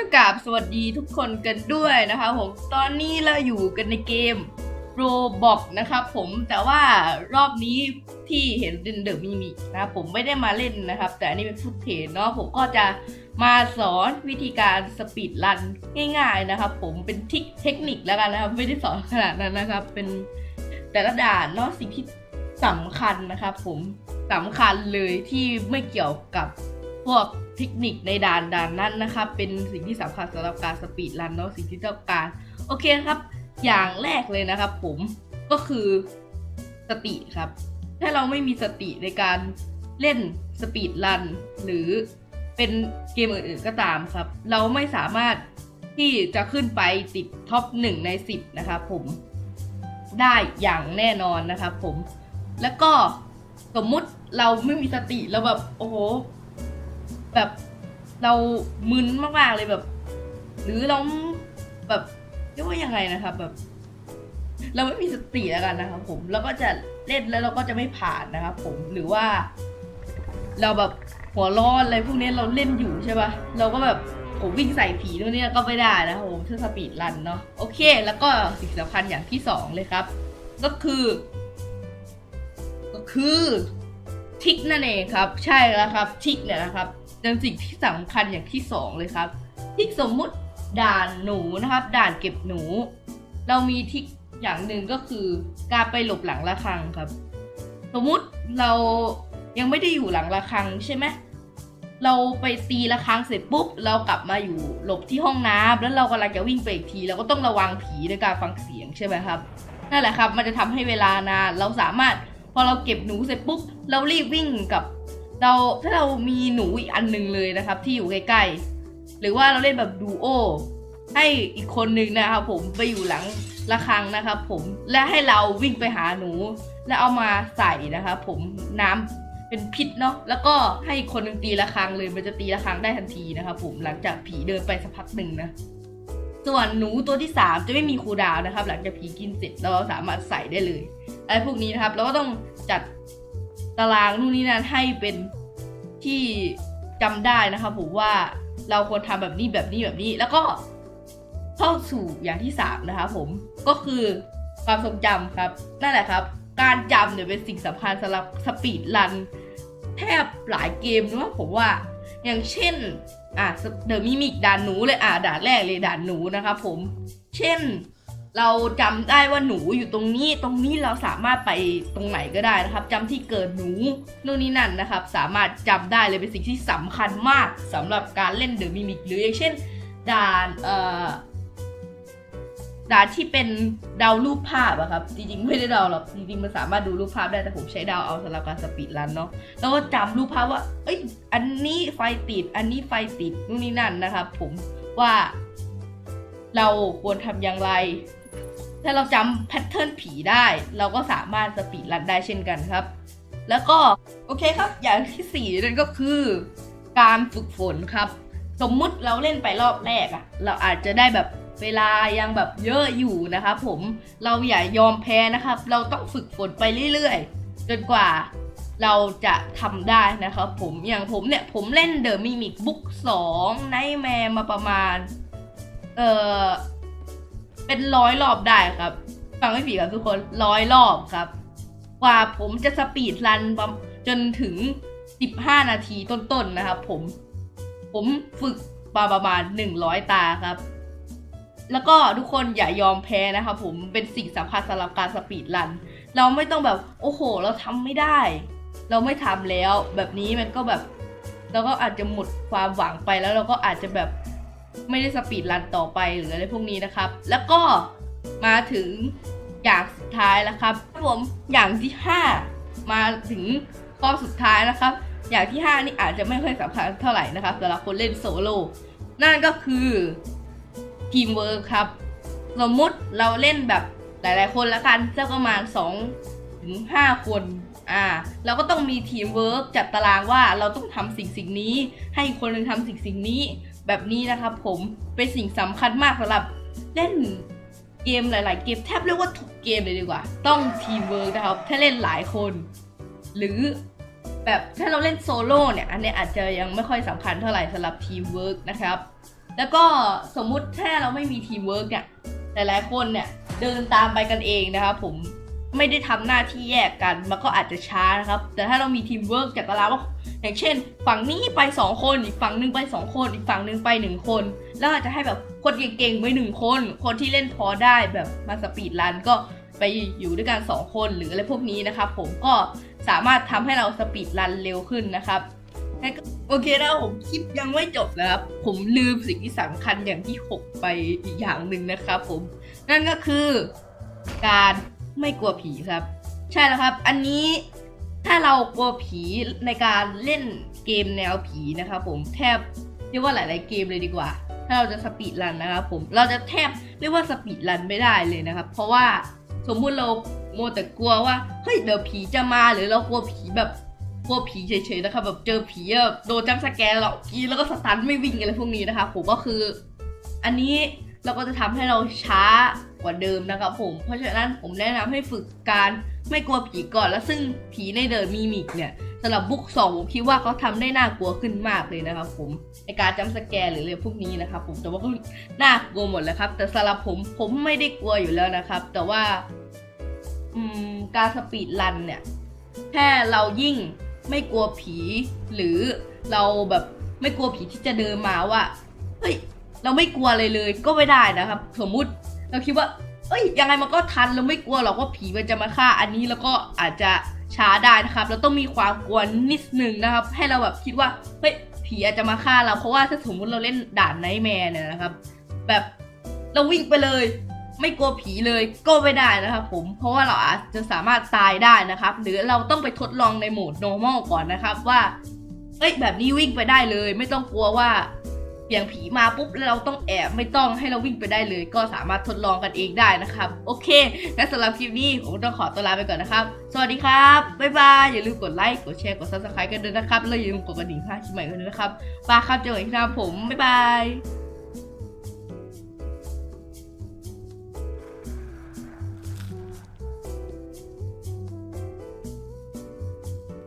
ต้องกราบสวัสดีทุกคนกันด้วยนะคะผมตอนนี้เราอยู่กันในเกมโรบอกนะครับผมแต่ว่ารอบนี้ที่เห็นเดอะมิมินะครับผมไม่ได้มาเล่นนะครับ แต่อันนี้เป็นฟุตเทจเนาะผมก็จะมาสอนวิธีการสปีดรันง่าย ๆนะครับ ผมเป็นทิคเทคนิคแล้วกันนะครับไม่ได้สอนขนาดนั้นนะครับ เป็นแต่ละด่านเนาะสิ่งที่สำคัญนะครับ ผมสำคัญเลยที่ไม่เกี่ยวกับ วกเทคนิคในด่านด่านนั้นนะครับ เป็นสิ่งที่สำคัญสำหรับการสปีดรันเนาะสิ่งที่ต้องการ โอเคครับ อย่างแรกเลยนะครับผมก็คือสติครับ ถ้าเราไม่มีสติในการเล่นสปีดรันหรือเป็นเกมอื่นๆก็ตามครับ เราไม่สามารถที่จะขึ้นไปติดท็อปหนึ่งในสิบนะครับผมได้อย่างแน่นอนนะครับผม แล้วก็สมมุติเราไม่มีสติเราแบบโอ้โห แบบเรามึนมากๆเลยแบบ หรือเราแบบเรียกว่ายังไงนะครับ แบบ เราไม่มีสติแล้วกันนะครับผมแล้วก็จะเล่นแล้วเราก็จะไม่ผ่านนะครับผมหรือว่า เราแบบหัวร้อนอะไรพวกนี้เราเล่นอยู่ใช่ปะเราก็แบบผมวิ่งใส่ผีตรงนี้ก็ไม่ได้นะครับผมเพื่อสปีดรันเนาะโอเค แล้วก็สิ่งสำคัญอย่างที่สองเลยครับ ก็คือ ก็คือทิกนั่นเองครับ ใช่แล้วครับ ทิกเนี่ยนะครับ เป็นสิ่งที่สำคัญอย่างที่สองเลยครับทิกสมมุติด่านหนูนะครับ ด่านเก็บหนู เรามีทิกอย่างหนึ่งก็คือการไปหลบหลังระฆังครับ สมมุติเรายังไม่ได้อยู่หลังระฆังใช่ไหมเราไปตีระฆังเสร็จปุ๊บเรากลับมาอยู่หลบที่ห้องน้ำแล้วเรากำลังจะวิ่งไปอีกที เราก็ต้องระวังผีในการฟังเสียงใช่ไหมครับนั่นแหละครับ มันจะทำให้เวลานานเราสามารถ พอเราเก็บหนูเสร็จปุ๊บเรารีบวิ่งกับ เราถ้าเรามีหนูอีกอันหนึ่งเลยนะครับ ที่อยู่ใกล้ๆหรือว่าเราเล่นแบบดูโอให้อีกคนนึงนะครับผมไปอยู่หลังระฆังนะครับ ผมและให้เราวิ่งไปหาหนู แล้วเอามาใส่นะครับผมน้ำเป็นพิษเนาะแล้วก็ให้อีกคนหนึ่งตีระฆังเลยมันจะตีระฆังได้ทันทีนะครับผมหลังจากผีเดินไปสักพักหนึ่งนะส่วนหนูตัวที่ 3 จะไม่มีคูดาวน์นะครับ หลังจากผีกินเสร็จเราสามารถใส่ได้เลยอะไรพวกนี้นะครับ เราก็ต้องจัด ตารางนู่นนี่นั่นให้เป็นที่จำได้นะครับผมว่าเราควรทำแบบนี้แบบนี้แบบนี้ แล้วก็เข้าสู่อย่างที่สามนะครับผมก็คือความทรงจำครับ นั่นแหละครับ การจำเนี่ยเป็นสิ่งสำคัญสำหรับสปีดรันแทบหลายเกมนะผมว่า อย่างเช่นอะเดอะมิมิกด่านหนูเลยอะด่านแรกเลยด่านหนูนะครับผม เช่น เราจำได้ว่าหนูอยู่ตรงนี้ ตรงนี้เราสามารถไปตรงไหนก็ได้นะครับจำที่เกิดหนูนู่นนี่นั่นนะครับ สามารถจำได้เลยเป็นสิ่งที่สำคัญมากสำหรับการเล่นเดอะมิมิกหรืออย่างเช่นด่านเอ่อด่านที่เป็นดาวรูปภาพอะครับ จริงๆไม่ได้ดาวหรอกจริงๆมันสามารถดูรูปภาพได้แต่ผมใช้ดาวเอาสำหรับการสปีดรันเนาะแล้วก็จำรูปภาพว่า เอ้ย อันนี้ไฟติด อันนี้ไฟติดนู่นนี่นั่นนะครับ ผมว่าเราควรทำอย่างไร ถ้าเราจำแพทเทิร์นผีได้ เราก็สามารถสปีดรันได้เช่นกันครับ แล้วก็โอเคครับ อย่างที่สี่นั่นก็คือ การฝึกฝนครับ สมมุติเราเล่นไปรอบแรกอะเราอาจจะได้แบบเวลายังแบบเยอะอยู่นะครับผมเราอย่ายอมแพ้นะครับ เราต้องฝึกฝนไปเรื่อยๆ จนกว่าเราจะทำได้นะครับผมอย่างผมเนี่ยผมเล่นเดอะมิมิกบุ๊กสองไนแมร์มาประมาณ เอ่อ เป็นร้อยรอบได้ครับ ฟังไม่ผิดครับทุกคนร้อยรอบครับ กว่าผมจะสปีดรันประจนถึง 15 นาทีต้นๆนะครับ ผม ผมฝึกมาประมาณ 100 ตาครับ แล้วก็ทุกคนอย่ายอมแพ้นะครับผมเป็นสิ่งสำคัญสำหรับการสปีดรัน เราไม่ต้องแบบโอ้โห เราทำไม่ได้ เราไม่ทำแล้ว แบบนี้มันก็แบบ เราก็อาจจะหมดความหวังไปแล้วเราก็อาจจะแบบ ไม่ได้สปีดรันต่อไปหรืออะไรพวกนี้นะครับ แล้วก็มาถึงอย่างสุดท้ายแล้วครับผมอย่างที่ 5 มาถึงข้อสุดท้ายนะครับ อย่างที่ 5 นี่อาจจะไม่ค่อยสำคัญเท่าไหร่นะครับสำหรับคนเล่นโซโล่นั่นก็คือทีมเวิร์คครับ สมมติเราเล่นแบบหลาย ๆ คนล้วกันสักประมาณ2ถึง5คนอ่าเราก็ต้องมีทีมเวิร์กจัดตารางว่าเราต้องทำสิ่งสิ่งนี้ ให้คนหนึ่งทำสิ่งสิ่งนี้ แบบนี้นะครับผมเป็นสิ่งสำคัญมากสำหรับเล่นเกมหลาย ๆ เกมแทบเรียกว่าทุกเกมเลยดีกว่า ต้องทีมเวิร์กนะครับ ถ้าเล่นหลายคน หรือแบบถ้าเราเล่นโซโล่เนี่ย อันนี้อาจจะยังไม่ค่อยสำคัญเท่าไหร่สำหรับทีมเวิร์กนะครับ แล้วก็สมมุติถ้าเราไม่มีทีมเวิร์กเนี่ยหลายๆคนเนี่ยเดินตามไปกันเองนะครับผม ไม่ได้ทำหน้าที่แยกกัน มันก็อาจจะช้านะครับ แต่ถ้าเรามีทีมเวิร์กจากเราว่าอย่างเช่น ฝั่งนี้ไป2คนอีกฝั่งหนึ่งไป2คนอีกฝั่งหนึ่งไป1คน แล้วอาจจะให้แบบคนเก่งๆไปหนึ่งคน คนที่เล่นพอได้แบบมาสปีดรันก็ไปอยู่ด้วยกัน 2 คนหรืออะไรพวกนี้นะครับผมก็สามารถทำให้เราสปีดรันเร็วขึ้นนะครับโอเคนะผมคลิปยังไม่จบนะครับ ผมลืมสิ่งที่สำคัญอย่างที่ 6 ไปอีกอย่างหนึ่งนะครับผม นั่นก็คือการ ไม่กลัวผีครับ ใช่แล้วครับ อันนี้ถ้าเรากลัวผีในการเล่นเกมแนวผีนะครับผมแทบเรียกว่าหลาย ๆ เกมเลยดีกว่า ถ้าเราจะสปีดรันนะครับผมเราจะแทบเรียกว่าสปีดรันไม่ได้เลยนะครับ เพราะว่าสมมุติเราโมแต่กลัวว่าเฮ้ยเดี๋ยวผีจะมาหรือเรากลัวผีแบบกลัวผีเฉย ๆ นะครับแบบเจอผีแบบโดนจัมสแกนเรากรีแล้วก็สตันไม่วิ่งอะไรพวกนี้นะคะผมก็คือ อันนี้เราก็จะทำให้เราช้า กว่าเดิมนะครับผม เพราะฉะนั้นผมแนะนำให้ฝึกการไม่กลัวผีก่อน แล้วซึ่งผีในเดินมีมิกเนี่ยสำหรับบุ๊กสองผมคิดว่าเขาทำได้น่ากลัวขึ้นมากเลยนะครับผมในการจัมป์สแกนหรืออะไรพวกนี้นะครับผมแต่ว่าก็น่ากลัวหมดแล้วครับ แต่สำหรับผมผมไม่ได้กลัวอยู่แล้วนะครับ แต่ว่าอืมการสปีดรันเนี่ยแค่เรายิ่งไม่กลัวผี หรือเราแบบไม่กลัวผีที่จะเดินมาว่าเฮ้ยเราไม่กลัวเลยเลยก็ไม่ได้นะครับ สมมุติ เราคิดว่า เอ้ยยังไงมันก็ทันเราไม่กลัวหรอกว่าผีมันจะมาฆ่าอันนี้แล้วก็อาจจะช้าได้นะครับ เราต้องมีความกลัวนิดนึงนะครับ ให้เราแบบคิดว่าเฮ้ยผีอาจจะมาฆ่าเราเพราะว่าถ้าสมมุติเราเล่นด่านไนท์แมร์เนี่ยนะครับ แบบเราวิ่งไปเลย ไม่กลัวผีเลยก็ไม่ได้นะครับผมเพราะว่าเราอาจจะสามารถตายได้นะครับ หรือเราต้องไปทดลองในโหมด normal ก่อนนะครับว่าเอ้ยแบบนี้วิ่งไปได้เลย ไม่ต้องกลัวว่า เสียงผีมาปุ๊บแล้วเราต้องแอบไม่ต้องให้เราวิ่งไปได้เลย ก็สามารถทดลองกันเองได้นะครับ โอเคงั้นสำหรับคลิปนี้ผมต้องขอตัวลาไปก่อนนะครับ สวัสดีครับบ๊ายบายอย่าลืมกดไลค์กดแชร์กด subscribe กันด้วยนะครับแล้วอย่าลืมกดกระดิ่งเพื่อคลิปใหม่กันด้วยนะครับปาครับเจอกันอีกทีหน้าผมบ๊ายบาย